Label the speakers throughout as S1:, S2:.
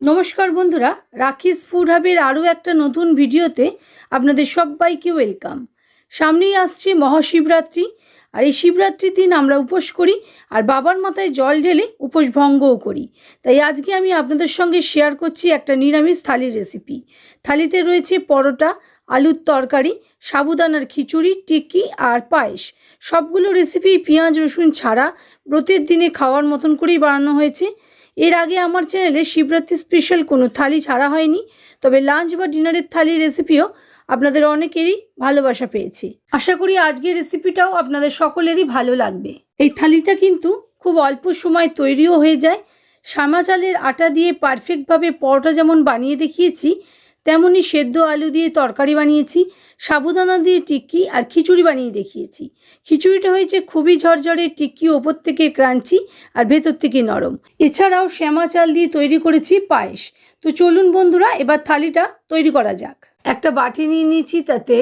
S1: নমস্কার বন্ধুরা রাখিস ফুড হাবের আরও একটা নতুন ভিডিওতে আপনাদের সবাইকে ওয়েলকাম। সামনেই আসছে মহাশিবরাত্রি, আর এই শিবরাত্রির দিন আমরা উপোস করি, আর বাবার মাথায় জল ঢেলে উপোস ভঙ্গও করি। তাই আজকে আমি আপনাদের সঙ্গে শেয়ার করছি একটা নিরামিষ থালির রেসিপি থালিতে রয়েছে পরোটা, আলুর তরকারি, সাবুদানার খিচুড়ি, টিক্কি আর পায়েস। সবগুলো রেসিপি পেঁয়াজ, রসুন ছাড়া ব্রতের দিনে খাওয়ার মতন করেই বানানো হয়েছে। এর আগে আমার চ্যানেলে শিবরাত্রি স্পেশাল কোনো থালি ছাড়া হয়নি, তবে লাঞ্চ বা ডিনারের থালি রেসিপিও আপনাদের অনেকেরই ভালোবাসা পেয়েছি। আশা করি আজকের রেসিপিটাও আপনাদের সকলেরই ভালো লাগবে। এই থালিটা কিন্তু খুব অল্প সময় তৈরিও হয়ে যায়। সামা চালের আটা দিয়ে পারফেক্টভাবে পরোটা যেমন বানিয়ে দেখিয়েছি তেমনই সেদ্ধ আলু দিয়ে তরকারি বানিয়েছি, সাবুদানা দিয়ে টিক্কি আর খিচুড়ি বানিয়ে দেখিয়েছি। খিচুড়িটা হয়েছে খুবই ঝরঝরে, টিক্কি ওপর থেকে ক্রাঞ্চি আর ভেতর থেকে নরম। এছাড়াও শ্যামা চাল দিয়ে তৈরি করেছি পায়েস। তো চলুন বন্ধুরা, এবার থালিটা তৈরি করা যাক। একটা বাটি নিয়ে নিয়েছি, তাতে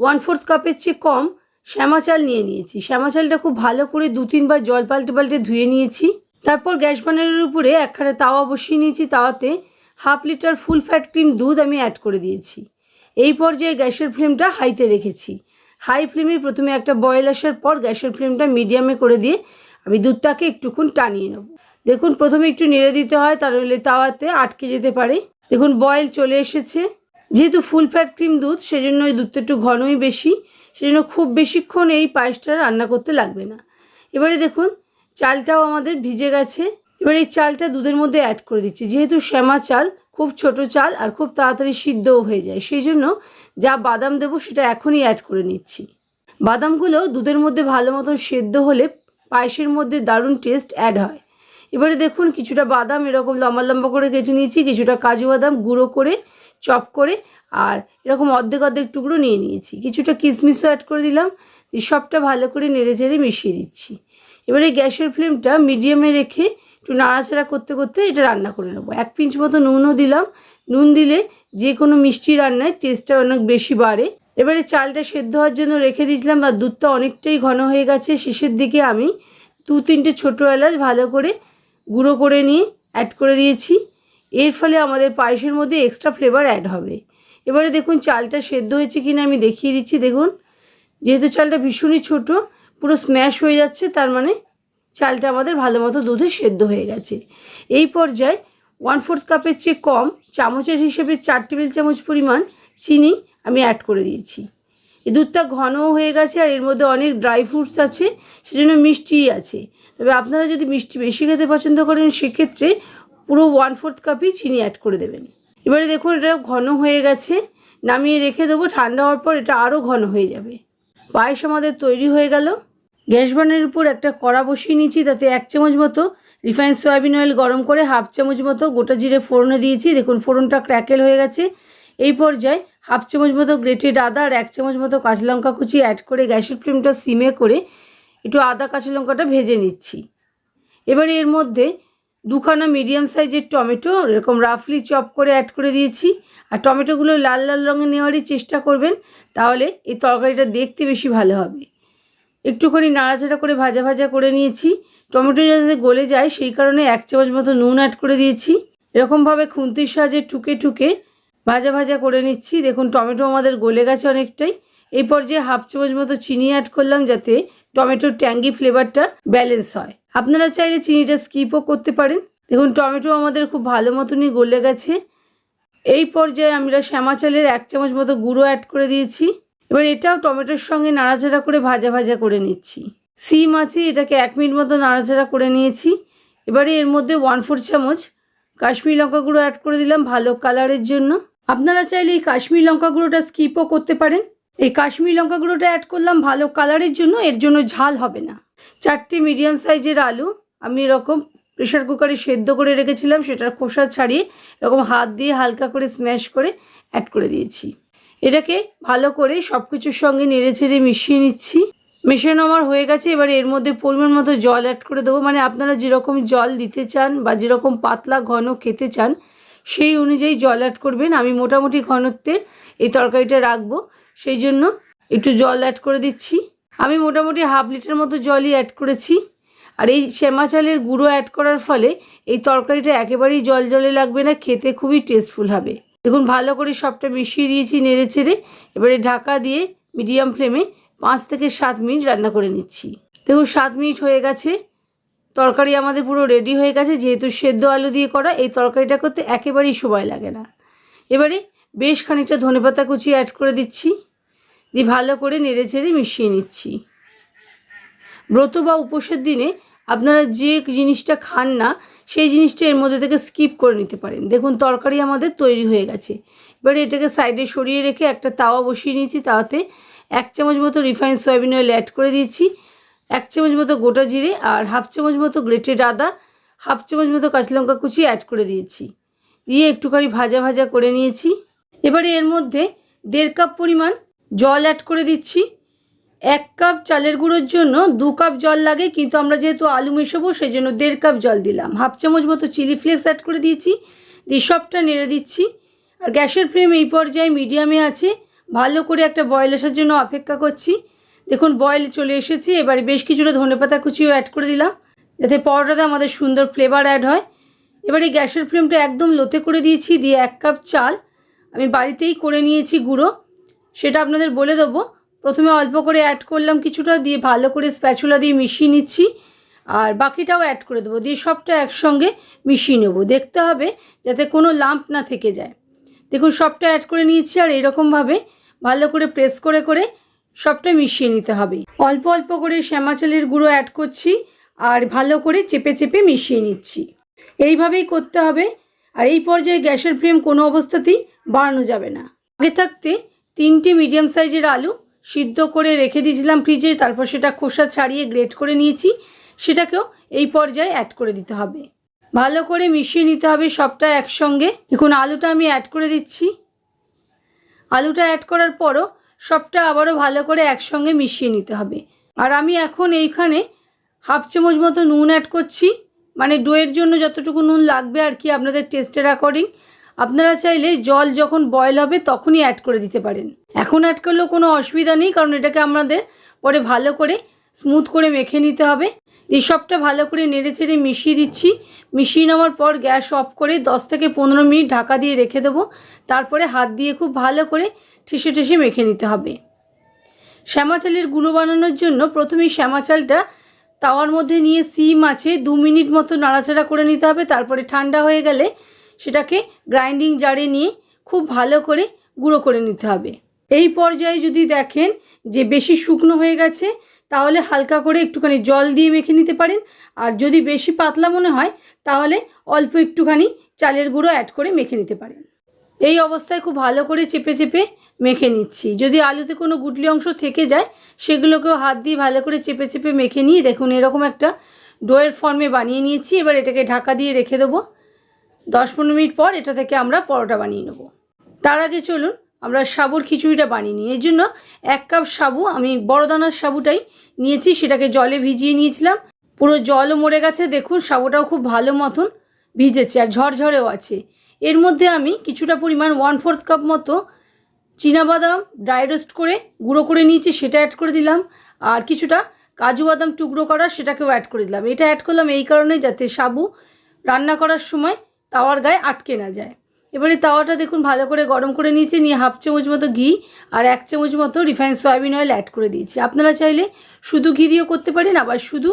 S1: ওয়ান ফোর্থ কাপের চেয়ে কম শ্যামা চাল নিয়ে নিয়েছি। শ্যামা চালটা খুব ভালো করে দু, তিনবার জল পাল্টে পাল্টে ধুয়ে নিয়েছি। তারপর গ্যাস বানারের উপরে একখানে তাওয়া বসিয়ে নিয়েছি, তাওয়াতে half litre full fat cream দুধ আমি অ্যাড করে দিয়েছি। এই পর্যায়ে গ্যাসের ফ্লেমটা হাইতে রেখেছি। হাই ফ্লেমে প্রথমে একটা বয়েল আসার পর গ্যাসের ফ্লেমটা মিডিয়ামে করে দিয়ে আমি দুধটাকে একটুক্ষণ টানিয়ে নেব। দেখুন, প্রথমে একটু নেড়ে দিতে হয় তার হলে তাওয়াতে আটকে যেতে পারে। দেখুন বয়েল চলে এসেছে। যেহেতু ফুল ফ্যাট ক্রিম দুধ, সেজন্য ওই দুধটা একটু ঘনই বেশি। সেজন্য খুব বেশিক্ষণ এই পায়েসটা রান্না করতে লাগবে না। এবারে দেখুন, চালটাও আমাদের ভিজে গেছে। এবার এই চালটা দুধের মধ্যে অ্যাড করে দিচ্ছি। যেহেতু শ্যামা চাল, খুব ছোট চাল আর খুব তাড়াতাড়ি সিদ্ধও হয়ে যায়, সেই জন্য যা বাদাম দেবো সেটা এখনই অ্যাড করে নিচ্ছি। বাদামগুলো দুধের মধ্যে ভালো মতন সেদ্ধ হলে পায়েসের মধ্যে দারুণ টেস্ট অ্যাড হয়। এবারে দেখুন কিছুটা বাদাম, এরকম লম্বা লম্বা করে কেটে নিয়েছি, কিছুটা কাজু বাদাম গুঁড়ো করে, চপ করে আর এরকম অর্ধেক অর্ধেক টুকরো নিয়ে নিয়েছি। কিছুটা কিশমিশও অ্যাড করে দিলাম সবটা ভালো করে নেড়ে চেড়ে মিশিয়ে দিচ্ছি। এবারে গ্যাসের ফ্লেমটা মিডিয়ামে রেখে একটু নাড়াচাড়া করতে করতে এটা রান্না করে নেব। এক পিঞ্চ মতো নুনও দিলাম। নুন দিলে যে কোনো মিষ্টি রান্নায় টেস্টটা অনেক বেশি বাড়ে। এবারে চালটা সেদ্ধ হওয়ার জন্য রেখে দিয়েছিলাম আর দুধটা অনেকটাই ঘন হয়ে গেছে। শেষের দিকে আমি দু তিনটে ছোটো এলাচ ভালো করে গুঁড়ো করে নিয়ে অ্যাড করে দিয়েছি। এর ফলে আমাদের পায়েসের মধ্যে এক্সট্রা ফ্লেভার অ্যাড হবে। এবারে দেখুন চালটা সেদ্ধ হয়েছে কিনা আমি দেখিয়ে দিচ্ছি। দেখুন, যেহেতু চালটা ভীষণই ছোট, পুরো স্ম্যাশ হয়ে যাচ্ছে, তার মানে চালটা আমাদের ভালো মতো দুধে সেদ্ধ হয়ে গেছে। এই পর্যায়ে ওয়ান ফোর্থ কাপের চেয়ে কম চামচের হিসেবে চার টেবিল চামচ পরিমাণ চিনি আমি অ্যাড করে দিয়েছি। এই দুধটা ঘনও হয়ে গেছে আর এর মধ্যে অনেক ড্রাই ফ্রুটস আছে, সেজন্য মিষ্টিই আছে। তবে আপনারা যদি মিষ্টি বেশি খেতে পছন্দ করেন, সেক্ষেত্রে পুরো ওয়ান ফোর্থ কাপই চিনি অ্যাড করে দেবেন। এবারে দেখুন, এটা ঘন হয়ে গেছে। নামিয়ে রেখে দেবো, ঠান্ডা হওয়ার পর এটা আরও ঘন হয়ে যাবে। পায়েস আমাদের তৈরি হয়ে গেল। গ্যাস বানের উপর একটা কড়া বসিয়ে নিয়েছি, তাতে এক চামচ মতো রিফাইন সয়াবিন অয়েল গরম করে হাফ চামচ মতো গোটা জিরে ফোড়নে দিয়েছি। দেখুন, ফোড়নটা ক্র্যাকেল হয়ে গেছে। এই পর্যায়ে হাফ চামচ মতো গ্রেটেড আদা আর এক চামচ মতো কাঁচা লঙ্কা কুচি অ্যাড করে গ্যাসের ফ্লেমটা সিমে করে একটু আদা কাঁচা লঙ্কাটা ভেজে নিচ্ছি। এবারে এর মধ্যে দুখানা মিডিয়াম সাইজের টমেটো, এরকম রাফলি চপ করে অ্যাড করে দিয়েছি। আর টমেটোগুলো লাল লাল রঙে নেওয়ারই চেষ্টা করবেন, তাহলে এই তরকারিটা দেখতে বেশি ভালো হবে। একটুখানি নাড়াচাড়া করে ভাজা ভাজা করে নিয়েছি। টমেটো যাতে গলে যায়, সেই কারণে এক চামচ মতো নুন অ্যাড করে দিয়েছি। এরকমভাবে খুন্তির সাহায্যে টুকে টুকে ভাজা ভাজা করে নিচ্ছি। দেখুন, টমেটো আমাদের গলে গেছে অনেকটাই। এই পর্যায়ে হাফ চামচ মতো চিনি অ্যাড করলাম যাতে টমেটোর ট্যাঙ্গি ফ্লেভারটা ব্যালেন্স হয়। আপনারা চাইলে চিনিটা স্কিপও করতে পারেন। দেখুন, টমেটো আমাদের খুব ভালো মতনই গলে গেছে। এই পর্যায়ে আমরা শ্যামা চালের এক চামচ মতো গুঁড়ো অ্যাড করে দিয়েছি। এবার এটাও টমেটোর সঙ্গে নাড়াচাড়া করে ভাজা ভাজা করে নিচ্ছি। সিম আছে, এটাকে এক মিনিট মতো নাড়াচাড়া করে নিয়েছি। এবারে এর মধ্যে ওয়ান ফোর চামচ কাশ্মীর লঙ্কা গুঁড়ো অ্যাড করে দিলাম ভালো কালারের জন্য। আপনারা চাইলে এই কাশ্মীর লঙ্কা গুঁড়োটা স্কিপও করতে পারেন। এই কাশ্মীর লঙ্কা গুঁড়োটা অ্যাড করলাম ভালো কালারের জন্য, এর জন্য ঝাল হবে না। চারটি মিডিয়াম সাইজের আলু, আমি এরকম প্রেশার কুকারে সেদ্ধ করে রেখেছিলাম, সেটার খোসা ছাড়িয়ে এরকম হাত দিয়ে হালকা করে স্ম্যাশ করে অ্যাড করে দিয়েছি। এটাকে ভালো করে সব কিছুর সঙ্গে নেড়ে চেড়ে মিশিয়ে নিচ্ছি। মেশানো আমার হয়ে গেছে, এবার এর মধ্যে পরিমাণ মতো জল অ্যাড করে দেবো। মানে আপনারা যেরকম জল দিতে চান বা যেরকম পাতলা ঘন খেতে চান, সেই অনুযায়ী জল অ্যাড করবেন। আমি মোটামুটি ঘনত্বে এই তরকারিটা রাখব, সেই জন্য একটু জল অ্যাড করে দিচ্ছি। আমি মোটামুটি হাফ লিটার মতো জলই অ্যাড করেছি। আর এই শ্যামা চালের গুঁড়ো অ্যাড করার ফলে এই তরকারিটা একেবারেই জল জলে লাগবে না, খেতে খুবই টেস্টফুল হবে। দেখুন, ভালো করে সবটা মিশিয়ে দিয়েছি নেড়ে চেড়ে। এবারে ঢাকা দিয়ে মিডিয়াম ফ্লেমে পাঁচ থেকে সাত মিনিট রান্না করে নিচ্ছি। দেখুন, সাত মিনিট হয়ে গেছে। তরকারি আমাদের পুরো রেডি হয়ে গেছে। যেহেতু সেদ্ধ আলু দিয়ে করা, এই তরকারিটা করতে একেবারেই সময় লাগে না। এবারে বেশ খানিকটা ধনেপাতা কুচি অ্যাড করে দিচ্ছি। দিয়ে ভালো করে নেড়ে চেড়ে মিশিয়ে নিচ্ছি। ব্রত বা উপোসের দিনে আপনারা যে জিনিসটা খান না, সেই জিনিসটা এর মধ্যে থেকে স্কিপ করে নিতে পারেন। দেখুন, তরকারি আমাদের তৈরি হয়ে গেছে। এবারে এটাকে সাইডে সরিয়ে রেখে একটা তাওয়া বসিয়ে নিয়েছি। তাতে এক চামচ মতো রিফাইন সয়াবিন অয়েল অ্যাড করে দিয়েছি। এক চামচ মতো গোটা জিরে আর হাফ চামচ মতো গ্রেটেড আদা হাফ চামচ মতো কাঁচা লঙ্কা কুচি অ্যাড করে দিয়েছি। দিয়ে একটুখানি ভাজা ভাজা করে নিয়েছি। এবারে এর মধ্যে দেড় কাপ পরিমাণ জল অ্যাড করে দিচ্ছি। এক কাপ চালের গুঁড়োর জন্য দু কাপ জল লাগে, কিন্তু আমরা যেহেতু আলু মেশাবো সেই জন্য দেড় কাপ জল দিলাম। হাফ চামচ মতো চিলি ফ্লেক্স অ্যাড করে দিয়েছি, দিয়ে সবটা নেড়ে দিচ্ছি। আর গ্যাসের ফ্লেম এই পর্যায়ে মিডিয়ামে আছে। ভালো করে একটা বয়েল আসার জন্য অপেক্ষা করছি। দেখুন, বয়েল চলে এসেছে, এবারে বেশ কিছুটা ধনেপাতা কুচিও অ্যাড করে দিলাম, যাতে পরোটাতে আমাদের সুন্দর ফ্লেভার অ্যাড হয়। এবারে গ্যাসের ফ্লেমটা একদম লোতে করে দিয়েছি, দিয়ে এক কাপ চাল আমি বাড়িতেই করে নিয়েছি গুঁড়ো। সেটা আপনাদের বলে দেবো। প্রথমে অল্প করে অ্যাড করলাম, কিছুটা দিয়ে ভালো করে স্প্যাচুলা দিয়ে মিশিয়ে নিচ্ছি, আর বাকিটাও অ্যাড করে দেবো, দিয়ে সবটা একসঙ্গে মিশিয়ে নেব। দেখতে হবে যাতে কোনো লাম্প না থেকে যায়। দেখুন, সবটা অ্যাড করে নিয়েছি, আর এরকমভাবে ভালো করে প্রেস করে করে সবটা মিশিয়ে নিতে হবে। অল্প অল্প করে শ্যামা চালের গুঁড়ো অ্যাড করছি, আর ভালো করে চেপে চেপে মিশিয়ে নিচ্ছি। এইভাবেই করতে হবে, আর এই পর্যায়ে গ্যাসের ফ্লেম কোনো অবস্থাতেই বাড়ানো যাবে না। আগে থাকতে তিনটি মিডিয়াম সাইজের আলু সিদ্ধ করে রেখে দিয়েছিলাম ফ্রিজে, তারপর সেটা খোসা ছাড়িয়ে গ্রেট করে নিয়েছি। সেটাকেও এই পর্যায়ে অ্যাড করে দিতে হবে। ভালো করে মিশিয়ে নিতে হবে সবটা একসঙ্গে। দেখুন, আলুটা আমি অ্যাড করে দিচ্ছি। আলুটা অ্যাড করার পরও সবটা আবারও ভালো করে একসঙ্গে মিশিয়ে নিতে হবে। আর আমি এখন এইখানে হাফ চামচ মতো নুন অ্যাড করছি। মানে ডোয়ের জন্য যতটুকু নুন লাগবে আর কি আপনাদের টেস্টের অ্যাকর্ডিং আপনারা চাইলে জল যখন বয়েল হবে তখনই অ্যাড করে দিতে পারেন। এখন করলেও কোনো অসুবিধা নেই, কারণ এটাকে আমাদের পরে ভালো করে স্মুথ করে মেখে নিতে হবে। দিয়ে সবটা ভালো করে নেড়ে চেড়ে মিশিয়ে দিচ্ছি। মিশিয়ে নেওয়ার পর গ্যাস অফ করে দশ থেকে পনেরো মিনিট ঢাকা দিয়ে রেখে দেবো। তারপরে হাত দিয়ে খুব ভালো করে ঠেসে ঠেসে মেখে নিতে হবে। শ্যামা চালের গুঁড়ো বানানোর জন্য প্রথমেই শ্যামা চালটা তাওয়ার মধ্যে নিয়ে সিম আছে, দু মিনিট মতো নাড়াচাড়া করে নিতে হবে। তারপরে ঠান্ডা হয়ে গেলে সেটাকে গ্রাইন্ডিং জারে নিয়ে খুব ভালো করে গুঁড়ো করে নিতে হবে। এই পর্যায়ে যদি দেখেন যে বেশি শুকনো হয়ে গেছে, তাহলে হালকা করে একটুখানি জল দিয়ে মেখে নিতে পারেন। আর যদি বেশি পাতলা মনে হয়, তাহলে অল্প একটুখানি চালের গুঁড়ো অ্যাড করে মেখে নিতে পারেন। এই অবস্থায় খুব ভালো করে চেপে চেপে মেখে নিচ্ছি। যদি আলুতে কোনো গুটলি অংশ থেকে যায়, সেগুলোকেও হাত দিয়ে ভালো করে চেপে চেপে মেখে নিয়ে দেখুন এরকম একটা ডোয়ের ফর্মে বানিয়ে নিয়েছি। এবার এটাকে ঢাকা দিয়ে রেখে দেবো। দশ পনেরো মিনিট পর এটা থেকে আমরা পরোটা বানিয়ে নেব। তার আগে চলুন আমরা সাবুর খিচুড়িটা বানিয়ে নিই। এর জন্য এক কাপ সাবু, আমি বড় দানার সাবুটাই নিয়েছি, সেটাকে জলে ভিজিয়ে নিয়েছিলাম। পুরো জলও মরে গেছে, দেখুন, সাবুটাও খুব ভালো মতন ভিজেছে আর ঝরঝরেও আছে। এর মধ্যে আমি কিছুটা পরিমাণ ওয়ান ফোর্থ কাপ মতো বাদাম ড্রাই রোস্ট করে গুঁড়ো করে নিয়েছি, সেটা অ্যাড করে দিলাম। আর কিছুটা কাজু বাদাম টুকরো করা, সেটাকেও অ্যাড করে দিলাম। এটা অ্যাড করলাম এই কারণে যাতে সাবু রান্না করার সময় তাওয়ার গায়ে আটকে না যায়। এবারে তাওয়াটা দেখুন, ভালো করে গরম করে নিয়েছি, নিয়ে হাফ চামচ মতো ঘি আর এক চামচ মতো রিফাইন সয়াবিন অয়েল অ্যাড করে দিয়েছি। আপনারা চাইলে শুধু ঘি দিয়েও করতে পারেন, আবার শুধু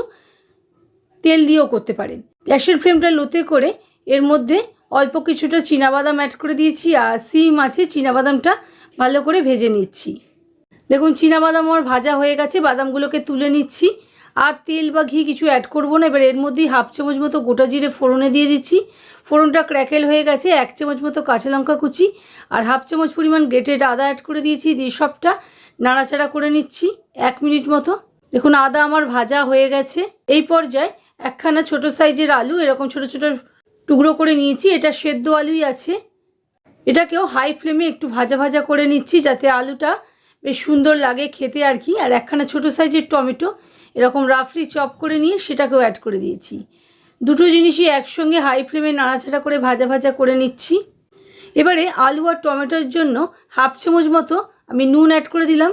S1: তেল দিয়েও করতে পারেন। গ্যাসের ফ্লেমটা লোতে করে এর মধ্যে অল্প কিছুটা বাদাম অ্যাড করে দিয়েছি আর সিম আছে বাদামটা ভালো করে ভেজে নিচ্ছি। দেখুন বাদাম আমার ভাজা হয়ে গেছে, বাদামগুলোকে তুলে নিচ্ছি। আর তেল বা ঘি কিছু অ্যাড করব না, এবার এর মধ্যেই হাফ চামচ মতো গোটা জিরে ফোড়নে দিয়ে দিচ্ছি। ফোড়নটা ক্র্যাকেল হয়ে গেছে, এক চামচ মতো কাঁচা লঙ্কা কুচি আর হাফ চামচ পরিমাণ গ্রেটেড আদা অ্যাড করে দিয়েছি, দিয়ে সবটা নাড়াচাড়া করে নিচ্ছি এক মিনিট মতো। দেখুন, আদা আমার ভাজা হয়ে গেছে। এই পর্যায়ে একখানা ছোট সাইজের আলু, এরকম ছোট ছোট টুকরো করে নিয়েছি, এটা সেদ্ধ আলুই আছে। এটাকেও হাই ফ্লেমে একটু ভাজা ভাজা করে নিচ্ছি, যাতে আলুটা বেশ সুন্দর লাগে খেতে আর কি। আর একখানা ছোট সাইজের টমেটো, এরকম রাফলি চপ করে নিয়ে সেটাকেও অ্যাড করে দিয়েছি। দুটো জিনিসই একসঙ্গে হাই ফ্লেমে নাড়াচাড়া করে ভাজা ভাজা করে নিচ্ছি। এবারে আলু আর টমেটোর জন্য হাফ চামচ মতো আমি নুন অ্যাড করে দিলাম,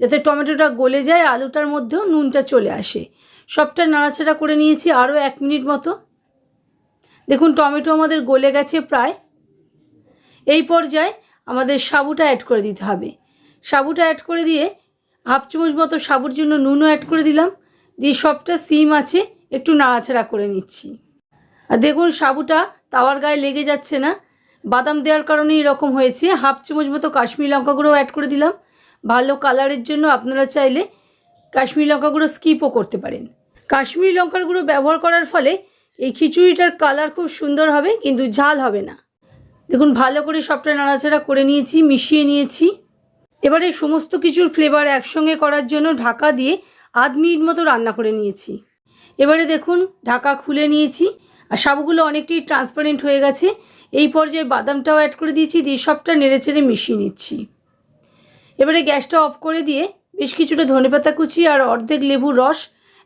S1: যাতে টমেটোটা গলে যায়, আলুটার মধ্যেও নুনটা চলে আসে। সবটা নাড়াচাড়া করে নিয়েছি আরও এক মিনিট মতো। দেখুন, টমেটো আমাদের গলে গেছে প্রায়। এই পর্যায়ে আমাদের সাবুটা অ্যাড করে দিতে হবে। সাবুটা অ্যাড করে দিয়ে হাফ চামচ মতো সাবুর জন্য নুনও অ্যাড করে দিলাম। দিয়ে সবটা সিম আছে একটু নাড়াচাড়া করে নিচ্ছি। আর দেখুন, সাবুটা তাওয়ার গায়ে লেগে যাচ্ছে না। বাদাম দেওয়ার কারণে এরকম হয়েছে। হাফ চামচ মতো কাশ্মীরি লঙ্কা গুঁড়ো অ্যাড করে দিলাম। ভালো কালারের জন্য আপনারা চাইলে কাশ্মীরি লঙ্কা গুঁড়ো স্কিপও করতে পারেন। কাশ্মীরি লঙ্কার গুঁড়ো ব্যবহার করার ফলে এই খিচুড়িটার কালার খুব সুন্দর হবে, কিন্তু ঝাল হবে না। দেখুন, ভালো করে সবটা নাড়াচাড়া করে নিয়েছি, মিশিয়ে নিয়েছি। এবারে সমস্ত কিছুর ফ্লেভার একসঙ্গে করার জন্য ঢাকা দিয়ে আধ মিনিট মতো রান্না করে নিয়েছি। এবারে দেখুন, ঢাকা খুলে নিয়েছি। আর সাবুগুলো অনেকটাই ট্রান্সপারেন্ট হয়ে গেছে। এই পর্যায়ে বাদামটাও অ্যাড করে দিয়েছি, দিয়ে সবটা নেড়ে চেড়ে মিশিয়ে নিচ্ছি। এবারে গ্যাসটা অফ করে দিয়ে বেশ কিছুটা ধনেপাতা কুচি আর অর্ধেক লেবুর রস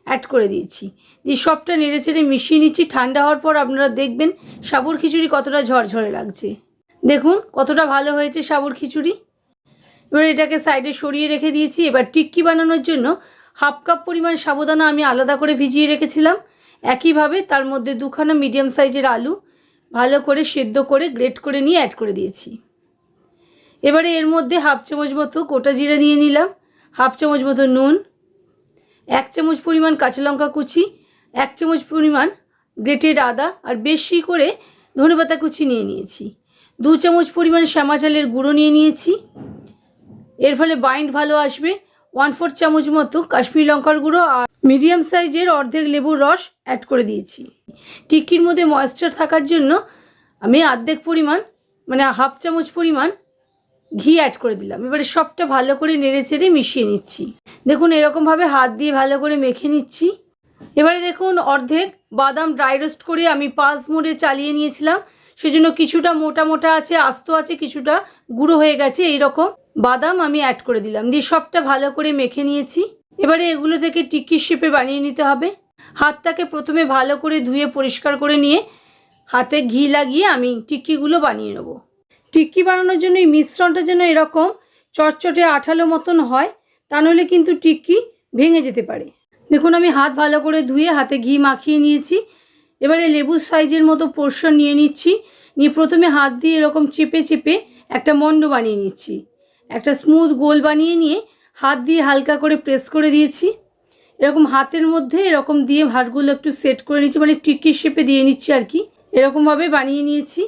S1: অ্যাড করে দিয়েছি। দিয়ে সবটা নেড়ে চেড়ে মিশিয়ে নিচ্ছি। ঠান্ডা হওয়ার পর আপনারা দেখবেন সাবুর খিচুড়ি কতটা ঝরঝরে লাগছে। দেখুন, কতটা ভালো হয়েছে সাবুর খিচুড়ি। এবার এটাকে সাইডে সরিয়ে রেখে দিয়েছি। এবার টিক্কি বানানোর জন্য হাফ কাপ পরিমাণ সাবুদানা আমি আলাদা করে ভিজিয়ে রেখেছিলাম। একইভাবে তার মধ্যে দুখানা মিডিয়াম সাইজের আলু ভালো করে সেদ্ধ করে গ্রেট করে নিয়ে অ্যাড করে দিয়েছি। এবারে এর মধ্যে হাফ চামচ মতো গোটা জিরে দিয়ে নিলাম, হাফ চামচ মতো নুন, এক চামচ পরিমাণ কাঁচা লঙ্কা কুচি, এক চামচ পরিমাণ গ্রেটেড আদা আর বেশি করে ধনেপাতা কুচি নিয়ে নিয়েছি। দু চামচ পরিমাণ শ্যামা চালের গুঁড়ো নিয়ে নিয়েছি। এর ফলে বাইন্ড ভালো আসবে ওয়ান ফোর চামচ মতো কাশ্মীরি লঙ্কার গুঁড়ো আর মিডিয়াম সাইজের অর্ধেক লেবুর রস অ্যাড করে দিয়েছি। টিক্কির মধ্যে ময়েশ্চার থাকার জন্য আমি অর্ধেক পরিমাণ মানে হাফ চামচ পরিমাণ ঘি অ্যাড করে দিলাম। এবারে সবটা ভালো করে নেড়ে চেড়ে মিশিয়ে নিচ্ছি। দেখুন, এরকমভাবে হাত দিয়ে ভালো করে মেখে নিচ্ছি। এবারে দেখুন, অর্ধেক বাদাম ড্রাই রোস্ট করে আমি পাঁচ মোড়ে চালিয়ে নিয়েছিলাম। সেজন্য কিছুটা মোটা মোটা আছে, আস্ত আছে, কিছুটা গুঁড়ো হয়ে গেছে এই রকম বাদাম আমি অ্যাড করে দিলাম। দিয়ে সবটা ভালো করে মেখে নিয়েছি। এবারে এগুলো থেকে টিক্কির শেপে বানিয়ে নিতে হবে। হাতটাকে প্রথমে ভালো করে ধুয়ে পরিষ্কার করে নিয়ে হাতে ঘি লাগিয়ে আমি টিক্কিগুলো বানিয়ে নেব। টিক্কি বানানোর জন্য এই মিশ্রণটা যেন এরকম চটচটে আঠালো মতন হয়, তা নাহলে কিন্তু টিক্কি ভেঙে যেতে পারে। দেখুন আমি হাত ভালো করে ধুয়ে হাতে ঘি মাখিয়ে নিয়েছি। এবারে লেবু সাইজের মতো পোর্শন নিয়ে নিচ্ছি। নিয়ে প্রথমে হাত দিয়ে এরকম চেপে চেপে একটা মণ্ড বানিয়ে নিচ্ছি। একটা স্মুথ গোল বানিয়ে নিয়ে হাত দিয়ে হালকা করে প্রেস করে দিয়েছি। এরকম হাতের মধ্যে এরকম দিয়ে ভাতগুলো একটু সেট করে নিচ্ছি মানে টিক্কির শেপে দিয়ে নিচ্ছি আর কি। এরকমভাবে বানিয়ে নিয়েছি।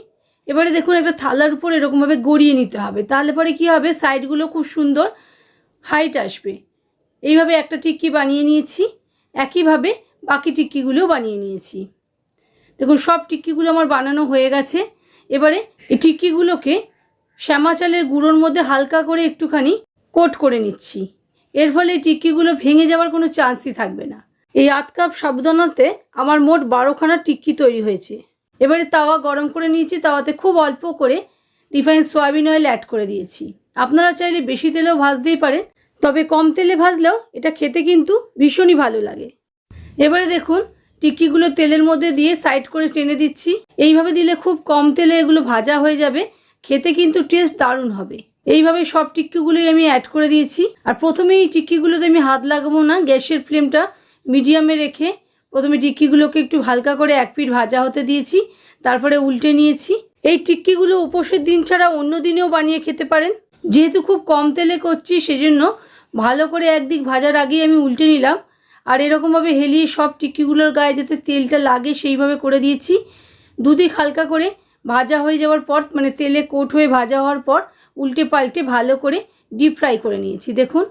S1: এবারে দেখুন একটা থালার উপর এরকমভাবে গড়িয়ে নিতে হবে। তাহলে পরে কী হবে? সাইডগুলো খুব সুন্দর হাইট আসবে। এইভাবে একটা টিক্কি বানিয়ে নিয়েছি। একইভাবে বাকি টিক্কিগুলোও বানিয়ে নিয়েছি। দেখুন, সব টিক্কিগুলো আমার বানানো হয়ে গেছে। এবারে এই টিক্কিগুলোকে শ্যামা চালের গুঁড়োর মধ্যে হালকা করে একটুখানি কোট করে নিচ্ছি। এর ফলে টিক্কিগুলো ভেঙে যাওয়ার কোনো চান্সই থাকবে না। এই আধ কাপ সাবধানতে আমার মোট বারোখানা টিক্কি তৈরি হয়েছে। এবারে তাওয়া গরম করে নিয়েছি, তাওয়াতে খুব অল্প করে রিফাইন সয়াবিন অয়েল অ্যাড করে দিয়েছি। আপনারা চাইলে বেশি তেলেও ভাজতেই পারেন, তবে কম তেলে ভাজলেও এটা খেতে কিন্তু ভীষণই ভালো লাগে। এবারে দেখুন টিক্কিগুলো তেলের মধ্যে দিয়ে সাইড করে টেনে দিচ্ছি। এইভাবে দিলে খুব কম তেলে এগুলো ভাজা হয়ে যাবে। খেতে কিন্তু টেস্ট দারুণ হবে। এইভাবে সব টিক্কিগুলোই আমি অ্যাড করে দিয়েছি। আর প্রথমে এই টিক্কিগুলোতে আমি হাত লাগাবো না, গ্যাসের ফ্লেমটা মিডিয়ামে রেখে প্রথমে টিক্কিগুলোকে একটু হালকা করে এক পিঠ ভাজা হতে দিয়েছি, তারপরে উল্টে নিয়েছি। এই টিক্কিগুলো উপোসের দিন ছাড়া অন্য দিনেও বানিয়ে খেতে পারেন। যেহেতু খুব কম তেলে করছি, সেজন্য ভালো করে একদিক ভাজার আগেই আমি উল্টে নিলাম। আর এরকমভাবে হেলিয়ে সব টিক্কিগুলোর গায়ে যাতে তেলটা লাগে, সেইভাবে করে দিয়েছি। দুদিক হালকা করে ভাজা হয়ে যাওয়ার পর মানে তেলে কোট হয়ে ভাজা হওয়ার পর, উল্টে পাল্টে ভালো করে ডিপ ফ্রাই করে নিয়েছি। দেখুন,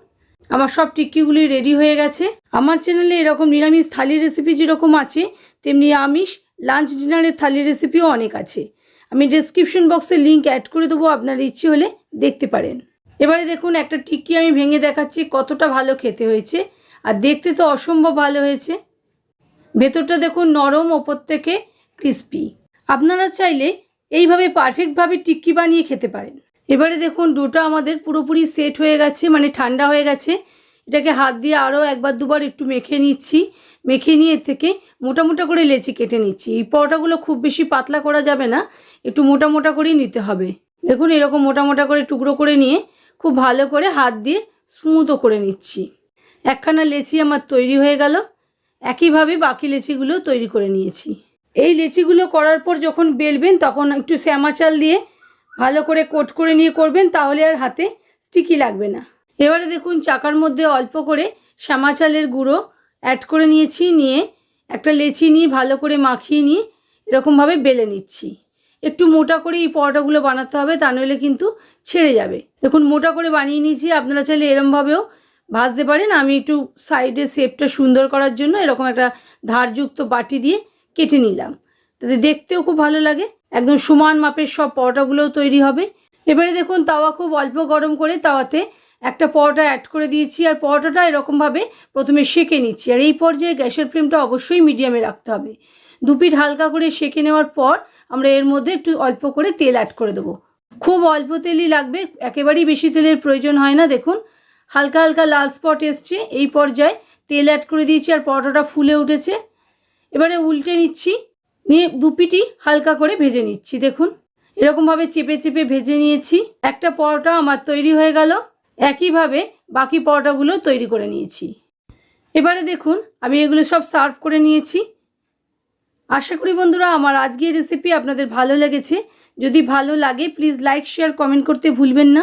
S1: আমার সব টিক্কিগুলি রেডি হয়ে গেছে। আমার চ্যানেলে এরকম নিরামিষ থালি রেসিপি যেরকম আছে, তেমনি আমিষ লাঞ্চ ডিনারের থালি রেসিপিও অনেক আছে। আমি ডেসক্রিপশন বক্সে লিঙ্ক অ্যাড করে দেবো, আপনার ইচ্ছে হলে দেখতে পারেন। এবারে দেখুন, একটা টিক্কি আমি ভেঙে দেখাচ্ছি, কতটা ভালো খেতে হয়েছে। আর দেখতে তো অসম্ভব ভালো হয়েছে। ভেতরটা দেখুন নরম, ওপর থেকে ক্রিস্পি আপনারা চাইলে এইভাবে পারফেক্টভাবে টিক্কি বানিয়ে খেতে পারেন। এবারে দেখুন ডোটা আমাদের পুরোপুরি সেট হয়ে গেছে মানে ঠান্ডা হয়ে গেছে। এটাকে হাত দিয়ে আরও একবার দুবার একটু মেখে নিচ্ছি। মেখে নিয়ে থেকে মোটা মোটা করে লেচি কেটে নিচ্ছি। এই পরোটাগুলো খুব বেশি পাতলা করা যাবে না, একটু মোটা মোটা করেই নিতে হবে। দেখুন এরকম মোটা মোটা করে টুকরো করে নিয়ে খুব ভালো করে হাত দিয়ে স্মুথও করে নিচ্ছি। একখানা লেচি আমার তৈরি হয়ে গেল। একইভাবে বাকি লেচিগুলো তৈরি করে নিয়েছি। এই লেচিগুলো করার পর যখন বেলবেন, তখন একটু শ্যামা চাল দিয়ে ভালো করে কোট করে নিয়ে করবেন, তাহলে আর হাতে স্টিকি লাগবে না। এবারে দেখুন, চাকার মধ্যে অল্প করে শ্যামা চালের গুঁড়ো অ্যাড করে নিয়েছি, নিয়ে একটা লেচি নিয়ে ভালো করে মাখিয়ে নিয়ে এরকমভাবে বেলে নিচ্ছি। একটু মোটা করে এই পরোটাগুলো বানাতে হবে, তা নইলে কিন্তু ছেড়ে যাবে। দেখুন, মোটা করে বানিয়ে নিয়েছি, আপনারা চাইলে এরমভাবেও ভাজতে পারেন। আমি একটু সাইডে শেপটা সুন্দর করার জন্য এরকম একটা ধারযুক্ত বাটি দিয়ে কেটে নিলাম। তাতে দেখতেও খুব ভালো লাগে। একদম সমান মাপের সব পরোটাগুলোও তৈরি হবে। এবারে দেখুন, তাওয়া খুব অল্প গরম করে তাওয়াতে একটা পরোটা অ্যাড করে দিয়েছি আর পরোটাটা এরকমভাবে প্রথমে সেঁকে নিচ্ছি। আর এই পর্যায়ে গ্যাসের ফ্লেমটা অবশ্যই মিডিয়ামে রাখতে হবে। দু পিঠ হালকা করে সেঁকে নেওয়ার পর আমরা এর মধ্যে একটু অল্প করে তেল অ্যাড করে দেবো। খুব অল্প তেলই লাগবে, একেবারেই বেশি তেলের প্রয়োজন হয় না। দেখুন হালকা হালকা লাল স্পট এসছে, এই পর্যায়ে তেল অ্যাড করে দিয়েছি আর পরোটাটা ফুলে উঠেছে। এবারে উল্টে নিচ্ছি, নিয়ে দুপিটি হালকা করে ভেজে নিচ্ছি, দেখুন। এরকমভাবে চেপে চেপে ভেজে নিয়েছি। একটা পরোটা আমার তৈরি হয়ে গেল, একইভাবে বাকি পরোটাগুলো তৈরি করে নিয়েছি। এবারে দেখুন, আমি এগুলো সব সার্ভ করে নিয়েছি। আশা করি বন্ধুরা, আমার আজকের রেসিপি আপনাদের ভালো লেগেছে। যদি ভালো লাগে প্লিজ লাইক শেয়ার কমেন্ট করতে ভুলবেন না।